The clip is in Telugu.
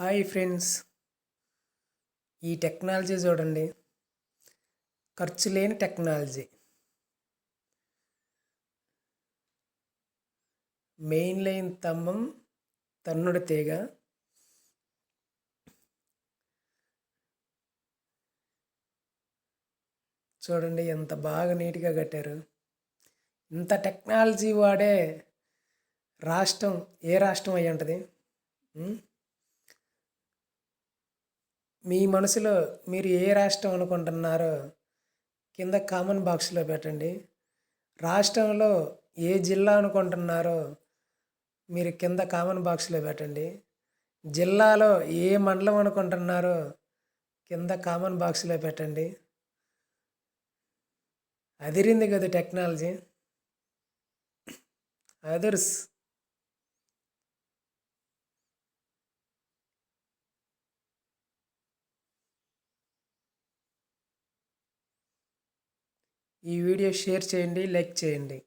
Hi friends. ఈ టెక్నాలజీ చూడండి. ఖర్చు లేని టెక్నాలజీ. మెయిన్ లైన్ స్తంభం తన్నుడి తీగ. చూడండి ఎంత బాగా నీట్గా కట్టారు. ఇంత టెక్నాలజీ వాడే రాష్ట్రం ఏ రాష్ట్రం అయ్యి ఉంటుంది మీ మనసులో మీరు ఏ రాష్ట్రం అనుకుంటున్నారో కింద కామన్ బాక్స్లో పెట్టండి. రాష్ట్రంలో ఏ జిల్లా అనుకుంటున్నారో మీరు కింద కామన్ బాక్స్లో పెట్టండి. జిల్లాలో ఏ మండలం అనుకుంటున్నారో కింద కామన్ బాక్స్లో పెట్టండి. అదిరింది కదా టెక్నాలజీ. అదర్స్ ఈ వీడియో షేర్ చేయండి లైక్ చేయండి.